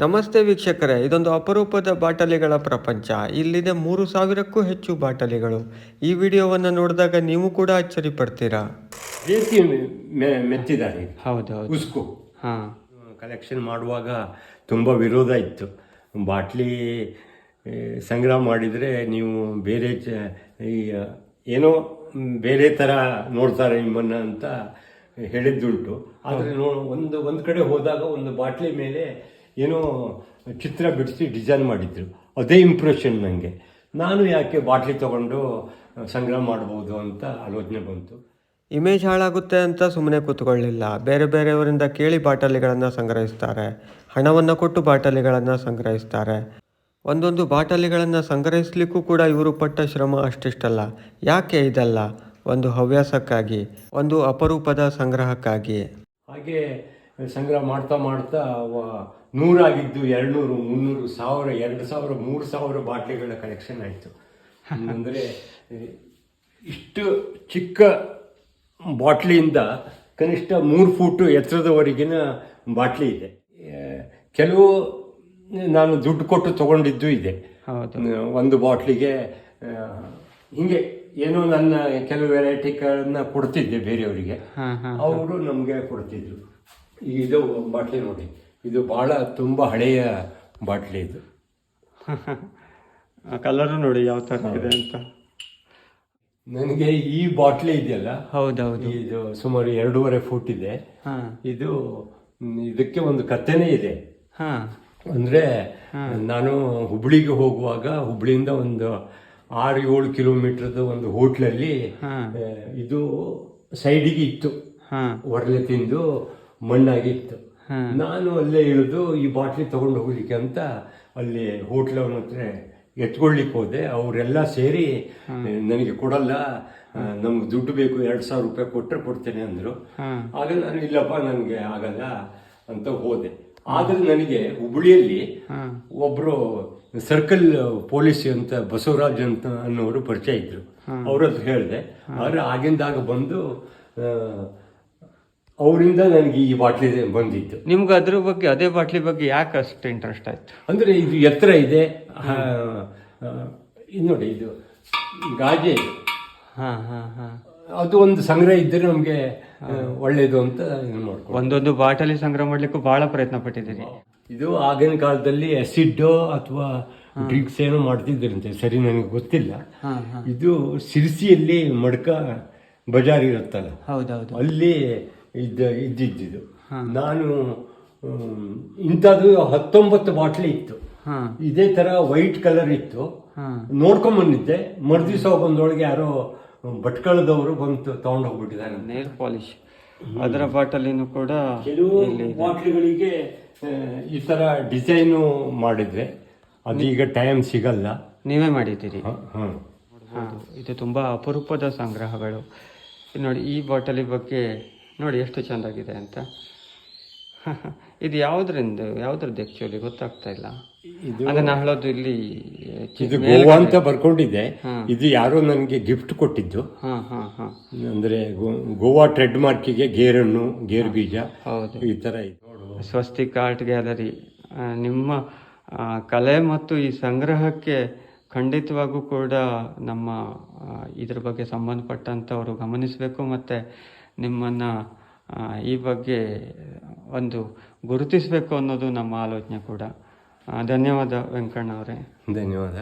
ನಮಸ್ತೆ ವೀಕ್ಷಕರೇ ಇದೊಂದು ಅಪರೂಪದ ಬಾಟಲಿಗಳ ಪ್ರಪಂಚ. ಇಲ್ಲಿದೆ ಮೂರು ಸಾವಿರಕ್ಕೂ ಹೆಚ್ಚು ಬಾಟಲಿಗಳು. ಈ ವಿಡಿಯೋವನ್ನು ನೋಡಿದಾಗ ನೀವು ಕೂಡ ಅಚ್ಚರಿ ಪಡ್ತೀರಾ ಬೇಸಿ ಮೆ- ಮೆತ್ತಿದ್ದಾರೆ ಇದು. ಹೌದೌದು. ಉಸ್ಕು. ಹಾ. ಕಲೆಕ್ಷನ್ ಮಾಡುವಾಗ ತುಂಬ ವಿರೋಧ ಇತ್ತು. ಬಾಟ್ಲಿ ಸಂಗ್ರಹ ಮಾಡಿದರೆ ನೀವು ಬೇರೆ ಚ- ಈ ಏನೋ ಬೇರೆ ಥರ ನೋಡ್ತಾರೆ ನಿಮ್ಮನ್ನು ಅಂತ ಹೇಳಿದ್ದುಂಟು. ಆದರೆ ನೋ ಒಂದು ಒಂದು ಕಡೆ ಹೋದಾಗ ಒಂದು ಬಾಟ್ಲಿ ಮೇಲೆ ಏನೋ ಚಿತ್ರ ಬಿಡಿಸಿ ಡಿಸೈನ್ ಮಾಡಿದ್ರು. ಅದೇ ಇಂಪ್ರೆಷನ್ ನನಗೆ ನಾನು ಯಾಕೆ ಬಾಟ್ಲಿ ತಗೊಂಡು ಸಂಗ್ರಹ ಮಾಡ್ಬೋದು ಅಂತ ಆಲೋಚನೆ ಬಂತು. ಇಮೇಜ್ ಹಾಳಾಗುತ್ತೆ ಅಂತ ಸುಮ್ಮನೆ ಕೂತ್ಕೊಳ್ಳಿಲ್ಲ. ಬೇರೆ ಬೇರೆಯವರಿಂದ ಕೇಳಿ ಬಾಟಲಿಗಳನ್ನು ಸಂಗ್ರಹಿಸ್ತಾರೆ. ಹಣವನ್ನು ಕೊಟ್ಟು ಬಾಟಲಿಗಳನ್ನು ಸಂಗ್ರಹಿಸ್ತಾರೆ. ಒಂದೊಂದು ಬಾಟಲಿಗಳನ್ನು ಸಂಗ್ರಹಿಸ್ಲಿಕ್ಕೂ ಕೂಡ ಇವರು ಪಟ್ಟ ಶ್ರಮ ಅಷ್ಟಿಷ್ಟಲ್ಲ. ಯಾಕೆ ಇದಲ್ಲ? ಒಂದು ಹವ್ಯಾಸಕ್ಕಾಗಿ ಒಂದು ಅಪರೂಪದ ಸಂಗ್ರಹಕ್ಕಾಗಿ. ಹಾಗೆ ಸಂಗ್ರಹ ಮಾಡ್ತಾ ಮಾಡ್ತಾ ನೂರಾಗಿದ್ದು ಎರಡುನೂರು ಮುನ್ನೂರು ಸಾವಿರ ಎರಡು ಸಾವಿರ ಮೂರು ಸಾವಿರ ಬಾಟ್ಲಿಗಳ ಕಲೆಕ್ಷನ್ ಆಯಿತು. ಅಂದರೆ ಇಷ್ಟು ಚಿಕ್ಕ ಬಾಟ್ಲಿಯಿಂದ ಕನಿಷ್ಠ ಮೂರು ಫೂಟು ಎತ್ತರದವರೆಗಿನ ಬಾಟ್ಲಿ ಇದೆ. ಕೆಲವು ನಾನು ದುಡ್ಡು ಕೊಟ್ಟು ತಗೊಂಡಿದ್ದು ಇದೆ. ಒಂದು ಬಾಟ್ಲಿಗೆ ಹಿಂಗೆ ಏನೋ ನನ್ನ ಕೆಲವು ವೆರೈಟಿಗಳನ್ನ ಕೊಡ್ತಿದ್ದೆ ಬೇರೆಯವರಿಗೆ. ಅವರು ನಮಗೆ ಕೊಡ್ತಿದ್ರು. ಇದು ಬಾಟ್ಲಿ ನೋಡಿ. ಇದು ಭಾಳ ತುಂಬ ಹಳೆಯ ಬಾಟ್ಲಿ ಇದು. ಕಲರ್ ನೋಡಿ ಯಾವ ಥರ ಇದೆ ಅಂತ. ನನಗೆ ಈ ಬಾಟ್ಲಿ ಇದೆಯಲ್ಲ? ಹೌದೌದು. ಇದು ಸುಮಾರು ಎರಡೂವರೆ ಫೂಟ್ ಇದೆ. ಹಾ. ಇದು ಇದಕ್ಕೆ ಒಂದು ಕಥೆನೇ ಇದೆ. ಹಾ. ಅಂದ್ರೆ ನಾನು ಹುಬ್ಳಿಗೆ ಹೋಗುವಾಗ ಹುಬ್ಳಿಯಿಂದ ಒಂದು ಆರು ಏಳು ಕಿಲೋಮೀಟರ್ದು ಒಂದು ಹೋಟ್ಲಲ್ಲಿ. ಇದು ಸೈಡಿಗೆ ಇತ್ತು. ಹಾ. ಒಡಲೆ ತಿಂದು ಮಣ್ಣಾಗಿ ಇತ್ತು ಹಾ. ನಾನು ಅಲ್ಲೇ ಇಳಿದು ಈ ಬಾಟ್ಲಿ ತಗೊಂಡು ಹೋಗ್ಲಿಕ್ಕೆ ಅಂತ ಅಲ್ಲಿ ಹೋಟ್ಲವನ ಹತ್ರ ಎತ್ಕೊಳ್ಲಿಕ್ಕೆ ಹೋದೆ. ಅವರೆಲ್ಲ ಸೇರಿ ನನಗೆ ಕೊಡಲ್ಲ ನಮ್ಗೆ ದುಡ್ಡು ಬೇಕು ಎರಡು ಸಾವಿರ ರೂಪಾಯಿ ಕೊಟ್ಟರೆ ಕೊಡ್ತೇನೆ ಅಂದರು. ಆಗ ನಾನು ಇಲ್ಲಪ್ಪ ನನಗೆ ಆಗಲ್ಲ ಅಂತ ಹೋದೆ. ಆದ್ರೆ ನನಗೆ ಹುಬ್ಳಿಯಲ್ಲಿ ಒಬ್ರು ಸರ್ಕಲ್ ಪೊಲೀಸ್ ಅಂತ ಬಸವರಾಜ್ ಅಂತ ಅನ್ನೋರು ಪರಿಚಯ ಇದ್ರು. ಅವ್ರ ಹತ್ರ ಹೇಳಿದೆ. ಆದ್ರೆ ಆಗಿಂದಾಗ ಬಂದು ಅವರಿಂದ ನನಗೆ ಈ ಬಾಟ್ಲಿ ಬಂದಿತ್ತು. ನಿಮ್ಗೆ ಅದ್ರ ಬಗ್ಗೆ ಅದೇ ಬಾಟ್ಲಿ ಬಗ್ಗೆ ಯಾಕೆ ಅಷ್ಟು ಇಂಟ್ರೆಸ್ಟ್ ಆಯ್ತು? ಅಂದ್ರೆ ಇದು ಎತ್ತರ ಇದೆ. ಇದು ನೋಡಿ ಇದು ಗಾಜೆ ಹಾ ಹಾ ಹಾ. ಅದು ಒಂದು ಸಂಗ್ರಹ ಇದ್ದರೆ ನಮಗೆ ಒಳ್ಳೇದು ಅಂತ ಮಾಡ್ಕೊಂಡು ಒಂದೊಂದು ಬಾಟಲಿ ಸಂಗ್ರಹ ಮಾಡ್ಲಿಕ್ಕೂ ಬಹಳ ಪ್ರಯತ್ನ ಪಟ್ಟಿದ್ದೀರಿ. ಇದು ಆಗಿನ ಕಾಲದಲ್ಲಿ ಆಸಿಡ್ ಅಥವಾ ಡ್ರಿಂಕ್ಸ್ ಏನೋ ಮಾಡ್ತಿದ್ದರಂತೆ ಸರಿ ನನಗೆ ಗೊತ್ತಿಲ್ಲ. ಇದು ಸಿರ್ಸಿಯಲ್ಲಿ ಮಡ್ಕ ಬಜಾರ್ ಇರುತ್ತಲ್ಲ ಹೌದೌದು. ಅಲ್ಲಿ ಇದ್ದ ಇದ್ದಿದ್ದು. ನಾನು ಇಂಥದ್ದು ಹತ್ತೊಂಬತ್ತು ಬಾಟ್ಲಿ ಇತ್ತು. ಇದೇ ತರ ವೈಟ್ ಕಲರ್ ಇತ್ತು. ನೋಡ್ಕೊಂಬಂದಿದ್ದೆ ನೋಡ್ಕೊಂಡ್ ಬಂದಿದ್ದೆ. ಮರುದಿವಸ ಬಂದೊಳಗೆ ಯಾರೋ ಭಟ್ಕಳದವರು ಬಂದು ತಗೊಂಡು ಹೋಗ್ಬಿಟ್ಟಿದ್ದಾರೆ ನೇಲ್ ಪಾಲಿಶ್. ಅದರ ಬಾಟಲಿನೂ ಕೂಡ ಕೆಲವು ಬಾಟ್ಲಿಗಳಿಗೆ ಈ ತರ ಡಿಸೈನು ಮಾಡಿದ್ರೆ ಈಗ ಟೈಮ್ ಸಿಗಲ್ಲ. ನೀವೇ ಮಾಡಿದ್ದೀರಿ. ಇದು ತುಂಬಾ ಅಪರೂಪದ ಸಂಗ್ರಹಗಳು. ನೋಡಿ ಈ ಬಾಟಲಿ ಬಗ್ಗೆ ನೋಡಿ ಎಷ್ಟು ಚೆಂದಾಗಿದೆ ಅಂತ. ಇದು ಯಾವ್ದ್ರಿಂದ ಯಾವ್ದ್ರದ್ದು ಆಕ್ಚುಲಿ ಗೊತ್ತಾಗ್ತಾ ಇಲ್ಲ. ಅದನ್ನ ಹೇಳೋದು ಇಲ್ಲಿ ಇದು ಗೋವಾ ಅಂತ ಬರ್ಕೊಂಡಿದೆ ಇದು ಯಾರೋ ನನಗೆ ಗಿಫ್ಟ್ ಕೊಟ್ಟಿದ್ದು. ಹಾ ಹಾ ಹಾ. ಅಂದ್ರೆ ಗೋವಾ ಟ್ರೆಡ್ ಮಾರ್ಕಿಗೆ ಗೇರಣ್ಣು ಗೇರು ಬೀಜ. ಹೌದು. ಈ ನೋಡು. ಸ್ವಸ್ತಿಕ್ ಆರ್ಟ್ ಗ್ಯಾಲರಿ ನಿಮ್ಮ ಕಲೆ ಮತ್ತು ಈ ಸಂಗ್ರಹಕ್ಕೆ ಖಂಡಿತವಾಗೂ ಕೂಡ ನಮ್ಮ ಇದ್ರ ಬಗ್ಗೆ ಸಂಬಂಧಪಟ್ಟಂಥವರು ಗಮನಿಸಬೇಕು ಮತ್ತು ನಿಮ್ಮನ್ನು ಈ ಬಗ್ಗೆ ಒಂದು ಗುರುತಿಸಬೇಕು ಅನ್ನೋದು ನಮ್ಮ ಆಲೋಚನೆ ಕೂಡ. ಧನ್ಯವಾದ ವೆಂಕಣ್ಣ ಅವರೇ ಧನ್ಯವಾದ.